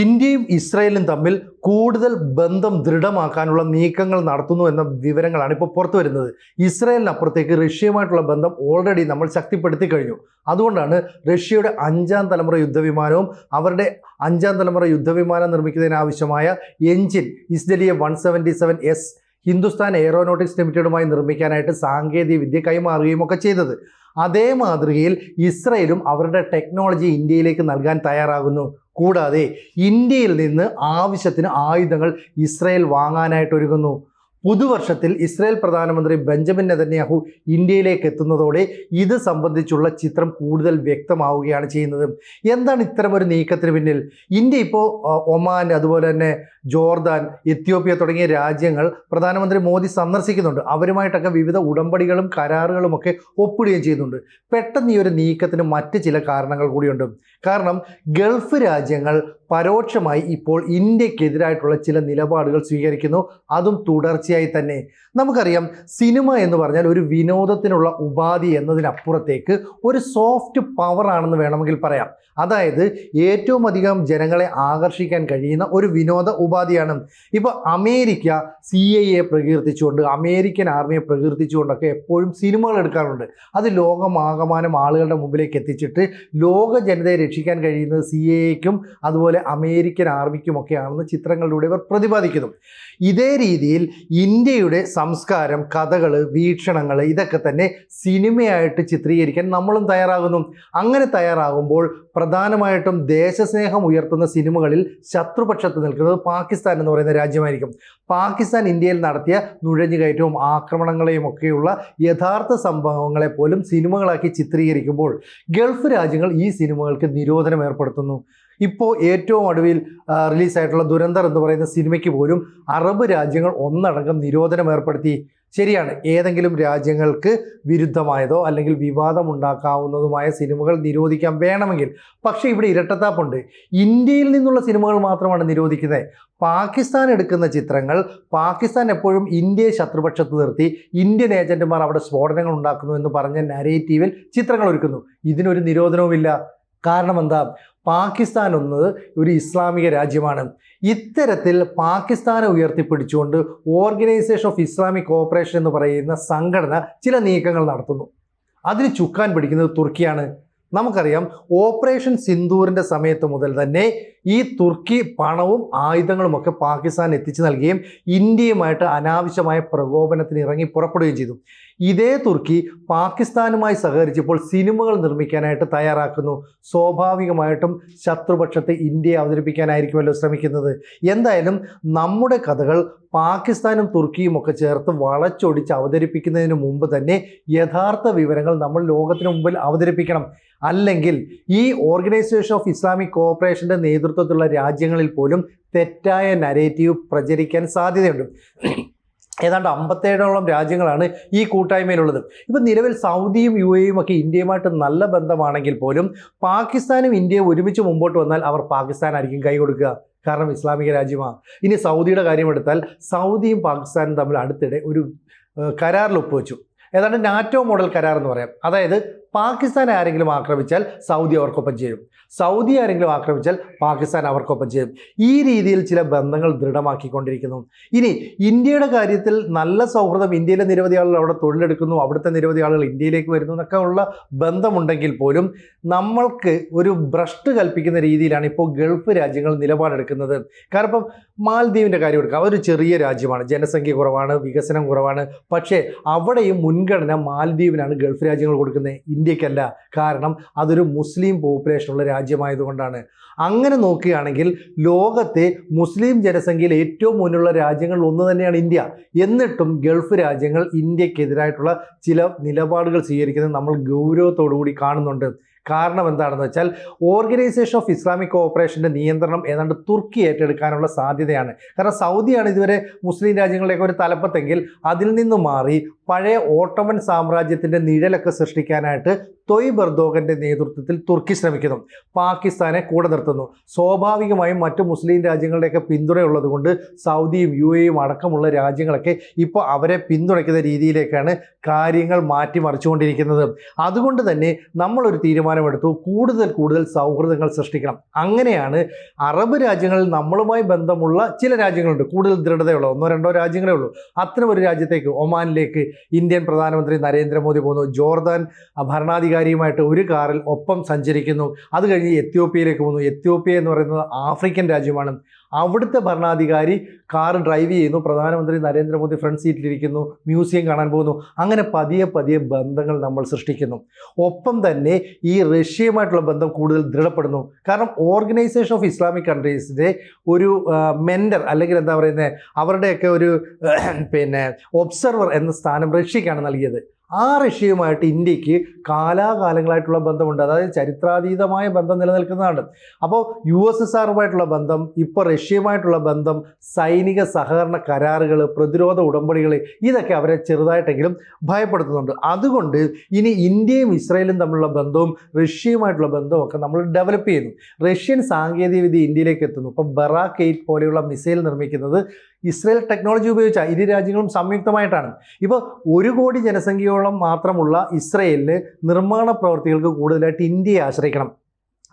ഇന്ത്യയും ഇസ്രായേലും തമ്മിൽ കൂടുതൽ ബന്ധം ദൃഢമാക്കാനുള്ള നീക്കങ്ങൾ നടത്തുന്നു എന്ന വിവരങ്ങളാണ് ഇപ്പോൾ പുറത്തു വരുന്നത്. ഇസ്രയേലിനപ്പുറത്തേക്ക് റഷ്യയുമായിട്ടുള്ള ബന്ധം ഓൾറെഡി നമ്മൾ ശക്തിപ്പെടുത്തി കഴിഞ്ഞു. അതുകൊണ്ടാണ് റഷ്യയുടെ അഞ്ചാം തലമുറ യുദ്ധവിമാനവും അവരുടെ അഞ്ചാം തലമുറ യുദ്ധവിമാനം നിർമ്മിക്കുന്നതിനാവശ്യമായ engine Izdeliye one seventy seven S Hindustan aeronautics ലിമിറ്റഡുമായി നിർമ്മിക്കാനായിട്ട് സാങ്കേതിക വിദ്യ കൈമാറുകയും ഒക്കെ ചെയ്തത്. അതേ മാതൃകയിൽ ഇസ്രയേലും അവരുടെ ടെക്നോളജി ഇന്ത്യയിലേക്ക് നൽകാൻ തയ്യാറാകുന്നു. കൂടാതെ ഇന്ത്യയിൽ നിന്ന് ആവശ്യത്തിന് ആയുധങ്ങൾ ഇസ്രയേൽ വാങ്ങാനായിട്ട് ഒരുങ്ങുന്നു പുതുവർഷത്തിൽ ഇസ്രായേൽ പ്രധാനമന്ത്രി ബെഞ്ചമിൻ നെതന്യാഹു ഇന്ത്യയിലേക്ക് എത്തുന്നതോടെ ഇത് സംബന്ധിച്ചുള്ള ചിത്രം കൂടുതൽ വ്യക്തമാവുകയാണ് ചെയ്യുന്നത്. എന്താണ് ഇത്തരമൊരു നീക്കത്തിന് പിന്നിൽ? ഇന്ത്യ ഇപ്പോൾ ഒമാൻ അതുപോലെ തന്നെ ജോർദാൻ എത്യോപ്യ തുടങ്ങിയ രാജ്യങ്ങൾ പ്രധാനമന്ത്രി മോദി സന്ദർശിക്കുന്നുണ്ട്. അവരുമായിട്ടൊക്കെ വിവിധ ഉടമ്പടികളും കരാറുകളും ഒക്കെ ഒപ്പിടുകയും ചെയ്യുന്നുണ്ട്. പെട്ടെന്ന് ഈ ഒരു നീക്കത്തിന് മറ്റ് ചില കാരണങ്ങൾ കൂടിയുണ്ട്. കാരണം ഗൾഫ് രാജ്യങ്ങൾ പരോക്ഷമായി ഇപ്പോൾ ഇന്ത്യക്കെതിരായിട്ടുള്ള ചില നിലപാടുകൾ സ്വീകരിക്കുന്നു. അതും തുടർച്ചയായി തന്നെ. നമുക്കറിയാം സിനിമ എന്ന് പറഞ്ഞാൽ ഒരു വിനോദത്തിനുള്ള ഉപാധി എന്നതിനപ്പുറത്തേക്ക് ഒരു സോഫ്റ്റ് പവർ ആണെന്ന് വേണമെങ്കിൽ പറയാം. അതായത് ഏറ്റവും അധികം ജനങ്ങളെ ആകർഷിക്കാൻ കഴിയുന്ന ഒരു വിനോദ ഉപാധിയാണ്. ഇപ്പോൾ അമേരിക്ക സി ഐ എ പ്രകീർത്തിച്ചുകൊണ്ട് അമേരിക്കൻ ആർമിയെ പ്രകീർത്തിച്ചുകൊണ്ടൊക്കെ എപ്പോഴും സിനിമകൾ എടുക്കാറുണ്ട്. അത് ലോകമാകമാനം ആളുകളുടെ മുമ്പിലേക്ക് എത്തിച്ചിട്ട് ലോക ജനതയെ രക്ഷിക്കാൻ കഴിയുന്നത് സി എക്കും അതുപോലെ അമേരിക്കൻ ആർമിക്കുമൊക്കെയാണെന്ന് ചിത്രങ്ങളിലൂടെ ഇവർ പ്രതിപാദിക്കുന്നു. ഇതേ രീതിയിൽ ഇന്ത്യയുടെ സംസ്കാരം കഥകൾ വീക്ഷണങ്ങൾ ഇതൊക്കെ തന്നെ സിനിമയായിട്ട് ചിത്രീകരിക്കാൻ നമ്മളും തയ്യാറാകുന്നു. അങ്ങനെ തയ്യാറാകുമ്പോൾ പ്രധാനമായിട്ടും ദേശസ്നേഹം ഉയർത്തുന്ന സിനിമകളിൽ ശത്രുപക്ഷത്ത് നിൽക്കുന്നത് പാകിസ്ഥാൻ എന്ന് പറയുന്ന രാജ്യമായിരിക്കും. പാകിസ്ഥാൻ ഇന്ത്യയിൽ നടത്തിയ നുഴഞ്ഞുകയറ്റവും ആക്രമണങ്ങളെയും ഒക്കെയുള്ള യഥാർത്ഥ സംഭവങ്ങളെ പോലും സിനിമകളാക്കി ചിത്രീകരിക്കുമ്പോൾ ഗൾഫ് രാജ്യങ്ങൾ ഈ സിനിമകൾക്ക് നിരോധനം ഏർപ്പെടുത്തുന്നു. ഇപ്പോൾ ഏറ്റവും ഒടുവിൽ റിലീസായിട്ടുള്ള ദുരന്തർ എന്ന് പറയുന്ന സിനിമയ്ക്ക് പോലും അറബ് രാജ്യങ്ങൾ ഒന്നടങ്കം നിരോധനം ഏർപ്പെടുത്തി. ശരിയാണ് ഏതെങ്കിലും രാജ്യങ്ങൾക്ക് വിരുദ്ധമായതോ അല്ലെങ്കിൽ വിവാദമുണ്ടാക്കാവുന്നതുമായ സിനിമകൾ നിരോധിക്കാൻ വേണമെങ്കിൽ. പക്ഷേ ഇവിടെ ഇരട്ടത്താപ്പുണ്ട്. ഇന്ത്യയിൽ നിന്നുള്ള സിനിമകൾ മാത്രമാണ് നിരോധിക്കുന്നത്. പാകിസ്ഥാൻ എടുക്കുന്ന ചിത്രങ്ങൾ പാകിസ്ഥാൻ എപ്പോഴും ഇന്ത്യയെ ശത്രുപക്ഷത്ത് നിർത്തി ഇന്ത്യൻ ഏജന്റുമാർ അവിടെ സ്ഫോടനങ്ങൾ ഉണ്ടാക്കുന്നു എന്ന് പറഞ്ഞ നരേറ്റീവിൽ ചിത്രങ്ങൾ ഒരുക്കുന്നു. ഇതിനൊരു നിരോധനവുമില്ല. കാരണം എന്താ? പാകിസ്ഥാൻ എന്നത് ഒരു ഇസ്ലാമിക രാജ്യമാണ്. ഇത്തരത്തിൽ പാകിസ്ഥാനെ ഉയർത്തിപ്പിടിച്ചുകൊണ്ട് ഓർഗനൈസേഷൻ ഓഫ് ഇസ്ലാമിക് കോപ്പറേഷൻ എന്ന് പറയുന്ന സംഘടന ചില നീക്കങ്ങൾ നടത്തുന്നു. അതിന് ചുക്കാൻ പിടിക്കുന്നത് തുർക്കിയാണ്. നമുക്കറിയാം ഓപ്പറേഷൻ സിന്ദൂറിന്റെ സമയത്ത് മുതൽ തന്നെ ഈ തുർക്കി പണവും ആയുധങ്ങളും ഒക്കെ പാകിസ്ഥാൻ എത്തിച്ചു നൽകുകയും ഇന്ത്യയുമായിട്ട് അനാവശ്യമായ പ്രകോപനത്തിന് ഇറങ്ങി പുറപ്പെടുകയും ചെയ്തു. ഇതേ തുർക്കി പാകിസ്ഥാനുമായി സഹകരിച്ചപ്പോൾ സിനിമകൾ നിർമ്മിക്കാനായിട്ട് തയ്യാറാക്കുന്നു. സ്വാഭാവികമായിട്ടും ശത്രുപക്ഷത്തെ ഇന്ത്യയെ അവതരിപ്പിക്കാനായിരിക്കുമല്ലോ ശ്രമിക്കുന്നത്. എന്തായാലും നമ്മുടെ കഥകൾ പാകിസ്ഥാനും തുർക്കിയും ഒക്കെ ചേർത്ത് വളച്ചൊടിച്ച് അവതരിപ്പിക്കുന്നതിന് മുമ്പ് തന്നെ യഥാർത്ഥ വിവരങ്ങൾ നമ്മൾ ലോകത്തിന് മുമ്പിൽ അവതരിപ്പിക്കണം. അല്ലെങ്കിൽ ഈ ഓർഗനൈസേഷൻ ഓഫ് ഇസ്ലാമിക് കോപ്പറേഷന്റെ നേതൃത്വത്തിലുള്ള രാജ്യങ്ങളിൽ പോലും തെറ്റായ നരേറ്റീവ് പ്രചരിക്കാൻ സാധ്യതയുണ്ട്. ഏതാണ്ട് അമ്പത്തേഴോളം രാജ്യങ്ങളാണ് ഈ കൂട്ടായ്മയിലുള്ളത്. ഇപ്പം നിലവിൽ സൗദിയും യു എയും ഒക്കെ ഇന്ത്യയുമായിട്ട് നല്ല ബന്ധമാണെങ്കിൽ പോലും പാകിസ്ഥാനും ഇന്ത്യയും ഒരുമിച്ച് മുമ്പോട്ട് വന്നാൽ അവർ പാകിസ്ഥാനായിരിക്കും കൈ കൊടുക്കുക. കാരണം ഇസ്ലാമിക രാജ്യമാണ് ഇനി സൗദിയുടെ കാര്യം എടുത്താൽ സൗദിയും പാകിസ്ഥാനും തമ്മിൽ അടുത്തിടെ ഒരു കരാറിൽ ഒപ്പുവെച്ചു. ഏതാണ്ട് നാറ്റോ മോഡൽ കരാർ എന്ന് പറയാം. അതായത് പാകിസ്ഥാൻ ആരെങ്കിലും ആക്രമിച്ചാൽ സൗദി അവർക്കൊപ്പം ചേരും. സൗദി ആരെങ്കിലും ആക്രമിച്ചാൽ പാകിസ്ഥാൻ അവർക്കൊപ്പം ചേരും. ഈ രീതിയിൽ ചില ബന്ധങ്ങൾ ദൃഢമാക്കിക്കൊണ്ടിരിക്കുന്നു. ഇനി ഇന്ത്യയുടെ കാര്യത്തിൽ നല്ല സൗഹൃദം ഇന്ത്യയിലെ നിരവധി ആളുകൾ അവിടെ തൊഴിലെടുക്കുന്നു അവിടുത്തെ നിരവധി ആളുകൾ ഇന്ത്യയിലേക്ക് വരുന്നു എന്നൊക്കെ ഉള്ള ബന്ധമുണ്ടെങ്കിൽ പോലും നമ്മൾക്ക് ഒരു ഭ്രഷ്ട് കൽപ്പിക്കുന്ന രീതിയിലാണ് ഇപ്പോൾ ഗൾഫ് രാജ്യങ്ങൾ നിലപാടെടുക്കുന്നത്. കാരണം ഇപ്പം മാൽദ്വീപിന്റെ കാര്യം എടുക്കുക അതൊരു ചെറിയ രാജ്യമാണ്. ജനസംഖ്യ കുറവാണ് വികസനം കുറവാണ്. പക്ഷേ അവിടെയും മുൻഗണന മാൽദ്വീപിനാണ് ഗൾഫ് രാജ്യങ്ങൾ കൊടുക്കുന്നത്. ഇന്ത്യക്കല്ല. കാരണം അതൊരു മുസ്ലിം പോപ്പുലേഷനുള്ള രാജ്യമായതുകൊണ്ടാണ്. അങ്ങനെ നോക്കുകയാണെങ്കിൽ ലോകത്തെ മുസ്ലിം ജനസംഖ്യയിൽ ഏറ്റവും മുന്നിലുള്ള രാജ്യങ്ങളിൽ ഒന്ന് തന്നെയാണ് ഇന്ത്യ. എന്നിട്ടും ഗൾഫ് രാജ്യങ്ങൾ ഇന്ത്യക്കെതിരായിട്ടുള്ള ചില നിലപാടുകൾ സ്വീകരിക്കുന്നത് നമ്മൾ ഗൗരവത്തോടു കൂടി കാണുന്നുണ്ട്. കാരണം എന്താണെന്ന് വെച്ചാൽ ഓർഗനൈസേഷൻ ഓഫ് ഇസ്ലാമിക് കോഓപ്പറേഷന്റെ നിയന്ത്രണം ഏതാണ്ട് തുർക്കി ഏറ്റെടുക്കാനുള്ള സാധ്യതയാണ്. കാരണം സൗദിയാണ് ഇതുവരെ മുസ്ലിം രാജ്യങ്ങളുടെയൊക്കെ ഒരു തലപ്പത്തെങ്കിൽ അതിൽ നിന്ന് മാറി പഴയ ഓട്ടോമൻ സാമ്രാജ്യത്തിന്റെ നിഴലൊക്കെ സൃഷ്ടിക്കാനായിട്ട് തൊയ് ബർദോഗന്റെ നേതൃത്വത്തിൽ തുർക്കി ശ്രമിക്കുന്നു. പാകിസ്ഥാനെ കൂടെ നിർത്തുന്നു. സ്വാഭാവികമായും മറ്റു മുസ്ലിം രാജ്യങ്ങളുടെയൊക്കെ പിന്തുണയുള്ളത് കൊണ്ട് സൗദിയും യു എയും അടക്കമുള്ള രാജ്യങ്ങളൊക്കെ ഇപ്പോൾ അവരെ പിന്തുണയ്ക്കുന്ന രീതിയിലേക്കാണ് കാര്യങ്ങൾ മാറ്റിമറിച്ചുകൊണ്ടിരിക്കുന്നത്. അതുകൊണ്ട് തന്നെ നമ്മളൊരു തീരുമാനമെടുത്തു. കൂടുതൽ കൂടുതൽ സൗഹൃദങ്ങൾ സൃഷ്ടിക്കണം. അങ്ങനെയാണ് അറബ് രാജ്യങ്ങളിൽ നമ്മളുമായി ബന്ധമുള്ള ചില രാജ്യങ്ങളുണ്ട്. കൂടുതൽ ദൃഢതയുള്ള ഒന്നോ രണ്ടോ രാജ്യങ്ങളേ ഉള്ളൂ. അത്തരം ഒരു രാജ്യത്തേക്ക് ഒമാനിലേക്ക് ഇന്ത്യൻ പ്രധാനമന്ത്രി നരേന്ദ്രമോദി പോകുന്നു. ജോർദാൻ ഭരണാധികാരിയുമായിട്ട് ഒരു കാറിൽ ഒപ്പം സഞ്ചരിക്കുന്നു. അത് കഴിഞ്ഞ് എത്യോപ്യയിലേക്ക് പോകുന്നു. എത്യോപ്യ എന്ന് പറയുന്നത് ആഫ്രിക്കൻ രാജ്യമാണ്. അവിടുത്തെ ഭരണാധികാരി കാർ ഡ്രൈവ് ചെയ്യുന്നു. പ്രധാനമന്ത്രി നരേന്ദ്രമോദി ഫ്രണ്ട് സീറ്റിലിരിക്കുന്നു. മ്യൂസിയം കാണാൻ പോകുന്നു. അങ്ങനെ പതിയെ പതിയെ ബന്ധങ്ങൾ നമ്മൾ സൃഷ്ടിക്കുന്നു. ഒപ്പം തന്നെ ഈ റഷ്യയുമായിട്ടുള്ള ബന്ധം കൂടുതൽ ദൃഢപ്പെടുന്നു. കാരണം ഓർഗനൈസേഷൻ ഓഫ് ഇസ്ലാമിക് കൺട്രീസിന്റെ ഒരു മെൻഡർ അല്ലെങ്കിൽ എന്താ പറയുന്നത് അവരുടെയൊക്കെ ഒരു പിന്നെ ഒബ്സർവർ എന്ന സ്ഥാനം റഷ്യക്കാണ് നൽകിയത്. ആ റഷ്യയുമായിട്ട് ഇന്ത്യയ്ക്ക് കാലാകാലങ്ങളായിട്ടുള്ള ബന്ധമുണ്ട്. അതായത് ചരിത്രാതീതമായ ബന്ധം നിലനിൽക്കുന്നതാണ്. അപ്പോൾ യു എസ് എസ് ആറുമായിട്ടുള്ള ബന്ധം ഇപ്പോൾ റഷ്യയുമായിട്ടുള്ള ബന്ധം സൈനിക സഹകരണ കരാറുകൾ പ്രതിരോധ ഉടമ്പടികൾ ഇതൊക്കെ അവരെ ചെറുതായിട്ടെങ്കിലും ഭയപ്പെടുത്തുന്നുണ്ട്. അതുകൊണ്ട് ഇനി ഇന്ത്യയും ഇസ്രയേലും തമ്മിലുള്ള ബന്ധവും റഷ്യയുമായിട്ടുള്ള ബന്ധവും നമ്മൾ ഡെവലപ്പ് ചെയ്യുന്നു. റഷ്യൻ സാങ്കേതികവിദ്യ ഇന്ത്യയിലേക്ക് എത്തുന്നു. ഇപ്പം ബറാക്ക് എയ്റ്റ് പോലെയുള്ള മിസൈൽ നിർമ്മിക്കുന്നത് ഇസ്രായേൽ ടെക്നോളജി ഉപയോഗിച്ച ഇരു രാജ്യങ്ങളും സംയുക്തമായിട്ടാണ്. ഇപ്പോൾ ഒരു കോടി ജനസംഖ്യയോളം മാത്രമുള്ള ഇസ്രയേലിന് നിർമ്മാണ പ്രവർത്തികൾക്ക് കൂടുതലായിട്ട് ഇന്ത്യയെ ആശ്രയിക്കണം.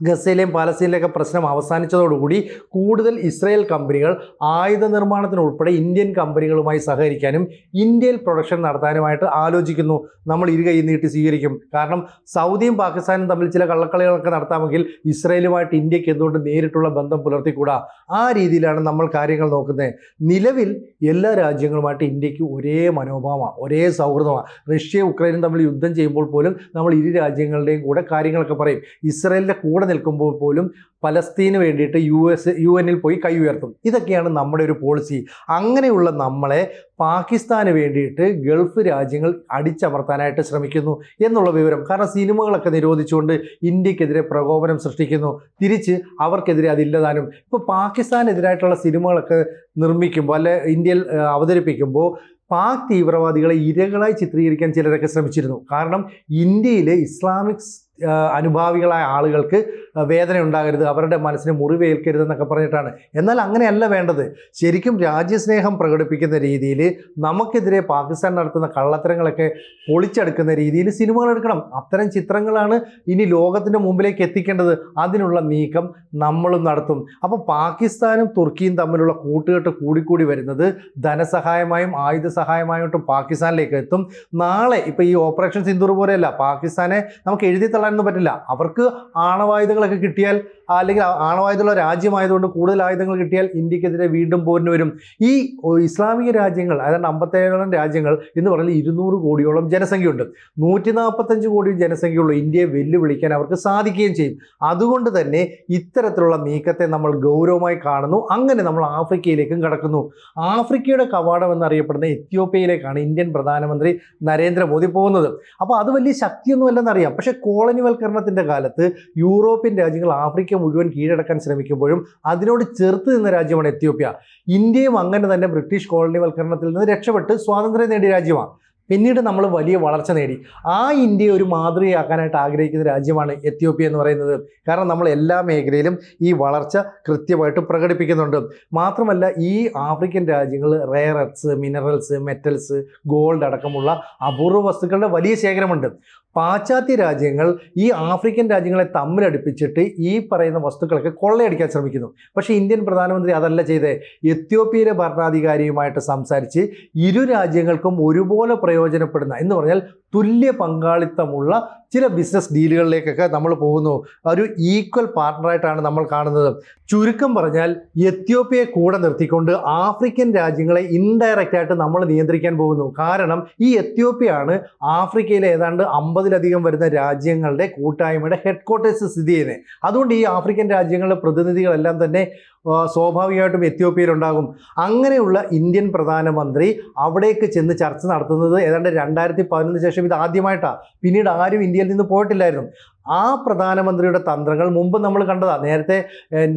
ഗസയിലെയും പാലസ്തീനിലെയൊക്കെ പ്രശ്നം അവസാനിച്ചതോടുകൂടി കൂടുതൽ ഇസ്രായേൽ കമ്പനികൾ ആയുധ നിർമ്മാണത്തിനുൾപ്പെടെ ഇന്ത്യൻ കമ്പനികളുമായി സഹകരിക്കാനും ഇന്ത്യയിൽ പ്രൊഡക്ഷൻ നടത്താനുമായിട്ട് ആലോചിക്കുന്നു. നമ്മൾ ഇരു കൈ നീട്ടി സ്വീകരിക്കും. കാരണം സൗദിയും പാകിസ്ഥാനും തമ്മിൽ ചില കള്ളക്കളികളൊക്കെ നടത്താമെങ്കിൽ ഇസ്രായേലുമായിട്ട് ഇന്ത്യയ്ക്ക് എന്തുകൊണ്ട് നേരിട്ടുള്ള ബന്ധം പുലർത്തിക്കൂടാ? ആ രീതിയിലാണ് നമ്മൾ കാര്യങ്ങൾ നോക്കുന്നത്. നിലവിൽ എല്ലാ രാജ്യങ്ങളുമായിട്ട് ഇന്ത്യയ്ക്ക് ഒരേ മനോഭാവമാണ് ഒരേ സൗഹൃദമാണ് റഷ്യയും ഉക്രൈനും തമ്മിൽ യുദ്ധം ചെയ്യുമ്പോൾ പോലും നമ്മൾ ഇരു രാജ്യങ്ങളുടെയും കൂടെ കാര്യങ്ങളൊക്കെ പറയും. ഇസ്രായേലിന്റെ കൂടെ നിൽക്കുമ്പോൾ പോലും പലസ്തീന് വേണ്ടിയിട്ട് യു എസ് യു എന്നിൽ പോയി കൈ ഉയർത്തും. ഇതൊക്കെയാണ് നമ്മുടെ ഒരു പോളിസി അങ്ങനെയുള്ള നമ്മളെ പാകിസ്ഥാന് വേണ്ടിയിട്ട് ഗൾഫ് രാജ്യങ്ങൾ അടിച്ചമർത്താനായിട്ട് ശ്രമിക്കുന്നു എന്നുള്ള വിവരം. കാരണം സിനിമകളൊക്കെ നിരോധിച്ചുകൊണ്ട് ഇന്ത്യക്കെതിരെ പ്രകോപനം സൃഷ്ടിക്കുന്നു. തിരിച്ച് അവർക്കെതിരെ അതില്ലതാനും. ഇപ്പോൾ പാകിസ്ഥാനെതിരായിട്ടുള്ള സിനിമകളൊക്കെ നിർമ്മിക്കുമ്പോൾ അല്ലെ ഇന്ത്യയിൽ അവതരിപ്പിക്കുമ്പോൾ പാക് തീവ്രവാദികളെ ഇരകളായി ചിത്രീകരിക്കാൻ ചിലരൊക്കെ ശ്രമിച്ചിരുന്നു. കാരണം ഇന്ത്യയിലെ ഇസ്ലാമിക് അനുഭാവികളായ ആളുകൾക്ക് വേദന ഉണ്ടാകരുത് അവരുടെ മനസ്സിന് മുറിവേൽക്കരുത് എന്നൊക്കെ പറഞ്ഞിട്ടാണ്. എന്നാൽ അങ്ങനെയല്ല വേണ്ടത്. ശരിക്കും രാജ്യസ്നേഹം പ്രകടിപ്പിക്കുന്ന രീതിയിൽ നമുക്കെതിരെ പാകിസ്ഥാൻ നടത്തുന്ന കള്ളത്തരങ്ങളൊക്കെ പൊളിച്ചെടുക്കുന്ന രീതിയിൽ സിനിമകൾ എടുക്കണം. അത്തരം ചിത്രങ്ങളാണ് ഇനി ലോകത്തിന്റെ മുമ്പിലേക്ക് എത്തിക്കേണ്ടത്. അതിനുള്ള നീക്കം നമ്മളും നടത്തും. അപ്പോൾ പാകിസ്ഥാനും തുർക്കിയും തമ്മിലുള്ള കൂട്ടുകെട്ട് കൂടിക്കൂടി വരുന്നത് ധനസഹായമായും ആയുധ സഹായമായിട്ടും പാകിസ്ഥാനിലേക്ക് എത്തും. നാളെ ഇപ്പോൾ ഈ ഓപ്പറേഷൻ സിന്ദൂർ പോലെയല്ല പാകിസ്ഥാനെ നമുക്ക് എഴുതി തള്ളാനൊന്നും പറ്റില്ല. അവർക്ക് ആണവായുധങ്ങളൊക്കെ കിട്ടിയാൽ അല്ലെങ്കിൽ ആണവായുധമുള്ള രാജ്യമായതുകൊണ്ട് കൂടുതൽ ആയുധങ്ങൾ കിട്ടിയാൽ ഇന്ത്യക്കെതിരെ വീണ്ടും പോരിന് വരും. ഈ ഇസ്ലാമിക രാജ്യങ്ങൾ അതായത് അമ്പത്തേഴോളം രാജ്യങ്ങൾ എന്ന് പറഞ്ഞാൽ ഇരുന്നൂറ് കോടിയോളം ജനസംഖ്യയുണ്ട്. നൂറ്റി നാൽപ്പത്തഞ്ച് കോടി ജനസംഖ്യയുള്ള ഇന്ത്യയെ വെല്ലുവിളിക്കാൻ അവർക്ക് സാധിക്കുകയും ചെയ്യും. അതുകൊണ്ട് തന്നെ ഇത്തരത്തിലുള്ള നീക്കത്തെ നമ്മൾ ഗൗരവമായി കാണുന്നു. അങ്ങനെ നമ്മൾ ആഫ്രിക്കയിലേക്കും കടക്കുന്നു. ആഫ്രിക്കയുടെ കവാടം എന്നറിയപ്പെടുന്ന എത്യോപ്യയിലേക്കാണ് ഇന്ത്യൻ പ്രധാനമന്ത്രി നരേന്ദ്രമോദി പോകുന്നത്. അപ്പോൾ അത് വലിയ ശക്തിയൊന്നുമല്ലെന്നറിയാം. പക്ഷേ കോളനിവൽക്കരണത്തിന്റെ കാലത്ത് യൂറോപ്യൻ രാജ്യങ്ങൾ ആഫ്രിക്ക മുഴുവൻ കീഴടക്കാൻ ശ്രമിക്കുമ്പോഴും അതിനോട് ചെറുത്ത് നിന്ന രാജ്യമാണ് എത്യോപ്യ. ഇന്ത്യയും അങ്ങനെ തന്നെ ബ്രിട്ടീഷ് കോളനിവൽക്കരണത്തിൽ നിന്ന് രക്ഷപ്പെട്ട് സ്വാതന്ത്ര്യം നേടിയ രാജ്യമാണ്. പിന്നീട് നമ്മൾ വലിയ വളർച്ച നേടി. ആ ഇന്ത്യയെ ഒരു മാതൃകയാക്കാനായിട്ട് ആഗ്രഹിക്കുന്ന രാജ്യമാണ് എത്യോപ്യ എന്ന് പറയുന്നത്. കാരണം നമ്മൾ എല്ലാ മേഖലയിലും ഈ വളർച്ച കൃത്യമായിട്ട് പ്രകടിപ്പിക്കുന്നുണ്ട്. മാത്രമല്ല ഈ ആഫ്രിക്കൻ രാജ്യങ്ങൾ rare earths minerals metals gold അടക്കമുള്ള അപൂർവ വസ്തുക്കളുടെ വലിയ ശേഖരമുണ്ട്. പാശ്ചാത്യ രാജ്യങ്ങൾ ഈ ആഫ്രിക്കൻ രാജ്യങ്ങളെ തമ്മിലടുപ്പിച്ചിട്ട് ഈ പറയുന്ന വസ്തുക്കളൊക്കെ കൊള്ളയടിക്കാൻ ശ്രമിക്കുന്നു. പക്ഷേ ഇന്ത്യൻ പ്രധാനമന്ത്രി അതല്ല ചെയ്തേ. എത്യോപ്യയിലെ ഭരണാധികാരിയുമായിട്ട് സംസാരിച്ച് ഇരു രാജ്യങ്ങൾക്കും ഒരുപോലെ പ്രയോജനപ്പെടുന്ന എന്ന് പറഞ്ഞാൽ തുല്യ പങ്കാളിത്തമുള്ള ചില ബിസിനസ് ഡീലുകളിലേക്കൊക്കെ നമ്മൾ പോകുന്നു. ഒരു ഈക്വൽ പാർട്ട്ണറായിട്ടാണ് നമ്മൾ കാണുന്നത്. ചുരുക്കം പറഞ്ഞാൽ എത്യോപ്യയെ കൂടെ നിർത്തിക്കൊണ്ട് ആഫ്രിക്കൻ രാജ്യങ്ങളെ ഇൻഡയറക്റ്റ് ആയിട്ട് നമ്മൾ നിയന്ത്രിക്കാൻ പോകുന്നു. കാരണം ഈ എത്യോപ്യയാണ് ആഫ്രിക്കയിലെ ഏതാണ്ട് അമ്പതിലധികം വരുന്ന രാജ്യങ്ങളുടെ കൂട്ടായ്മയുടെ ഹെഡ് ക്വാർട്ടേഴ്സ് സ്ഥിതി ചെയ്യുന്നത്. അതുകൊണ്ട് ഈ ആഫ്രിക്കൻ രാജ്യങ്ങളുടെ പ്രതിനിധികളെല്ലാം തന്നെ സ്വാഭാവികമായിട്ടും എത്യോപ്യയിലുണ്ടാകും. അങ്ങനെയുള്ള ഇന്ത്യൻ പ്രധാനമന്ത്രി അവിടേക്ക് ചെന്ന് ചർച്ച നടത്തുന്നത് ഏതാണ്ട് രണ്ടായിരത്തി പതിനൊന്ന് ശേഷം ഇത് ആദ്യമായിട്ടാണ് പിന്നീട് ആരും ഇന്ത്യയിൽ നിന്ന് പോയിട്ടില്ലായിരുന്നു. ആ പ്രധാനമന്ത്രിയുടെ തന്ത്രങ്ങൾ മുമ്പ് നമ്മൾ കണ്ടതാണ് നേരത്തെ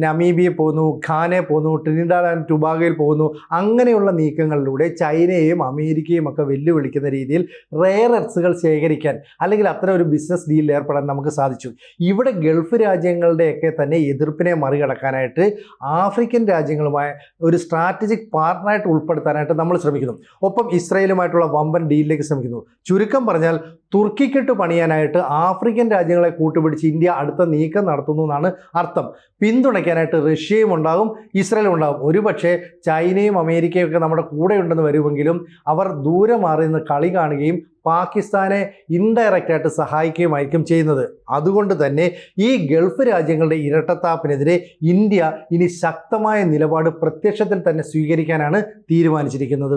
നമീബിയെ പോകുന്നു ഖാനെ പോകുന്നു ട്രിനിഡാഡ് ആൻഡ് ടുബാഗയിൽ പോകുന്നു അങ്ങനെയുള്ള നീക്കങ്ങളിലൂടെ ചൈനയെയും അമേരിക്കയും ഒക്കെ വെല്ലുവിളിക്കുന്ന രീതിയിൽ റെയർ എർസുകൾ ശേഖരിക്കാൻ അല്ലെങ്കിൽ അത്തരം ഒരു ബിസിനസ് ഡീലിൽ ഏർപ്പെടാൻ നമുക്ക് സാധിച്ചു. ഇവിടെ ഗൾഫ് രാജ്യങ്ങളുടെയൊക്കെ തന്നെ എതിർപ്പിനെ മറികടക്കാനായിട്ട് ആഫ്രിക്കൻ രാജ്യങ്ങളുമായ ഒരു സ്ട്രാറ്റജിക് പാർട്ട്ണറായിട്ട് ഉൾപ്പെടുത്താനായിട്ട് നമ്മൾ ശ്രമിക്കുന്നു. ഒപ്പം ഇസ്രയേലുമായിട്ടുള്ള വമ്പൻ ഡീലിലേക്ക് ശ്രമിക്കുന്നു. ചുരുക്കം പറഞ്ഞാൽ തുർക്കിക്കിട്ട് പണിയാനായിട്ട് ആഫ്രിക്കൻ രാജ്യങ്ങളെ കൂട്ടുപിടിച്ച് ഇന്ത്യ അടുത്ത നീക്കം നടത്തുന്നു എന്നാണ് അർത്ഥം. പിന്തുണയ്ക്കാനായിട്ട് റഷ്യയും ഉണ്ടാകും ഇസ്രയേലും ഉണ്ടാകും. ഒരുപക്ഷെ ചൈനയും അമേരിക്കയും ഒക്കെ നമ്മുടെ കൂടെ ഉണ്ടെന്ന് വരുമെങ്കിലും അവർ ദൂരെ മാറി നിന്ന് കളി കാണുകയും പാകിസ്ഥാനെ ഇൻഡയറക്റ്റായിട്ട് സഹായിക്കുകയുമായിരിക്കും ചെയ്യുന്നത്. അതുകൊണ്ട് തന്നെ ഈ ഗൾഫ് രാജ്യങ്ങളുടെ ഇരട്ടത്താപ്പിനെതിരെ ഇന്ത്യ ഇനി ശക്തമായ നിലപാട് പ്രത്യക്ഷത്തിൽ തന്നെ സ്വീകരിക്കാനാണ് തീരുമാനിച്ചിരിക്കുന്നത്.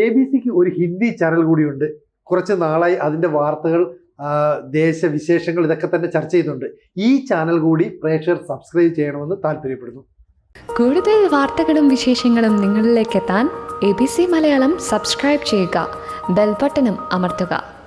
എ ബി സിക്ക് ഒരു ഹിന്ദി ചാനൽ കൂടിയുണ്ട്. കുറച്ച് നാളായി അതിന്റെ വാർത്തകൾ ദേശവിശേഷങ്ങൾ ഇതൊക്കെ തന്നെ ചർച്ച ചെയ്യുന്നുണ്ട് ഈ ചാനൽ കൂടി പ്രേക്ഷകർ സബ്സ്ക്രൈബ് ചെയ്യണമെന്ന് താല്പര്യപ്പെടുന്നു. കൂടുതൽ വാർത്തകളും വിശേഷങ്ങളും നിങ്ങളിലേക്ക് എത്താൻ A B C Malayalam subscribe ചെയ്യുക. ബെൽബട്ടനും അമർത്തുക.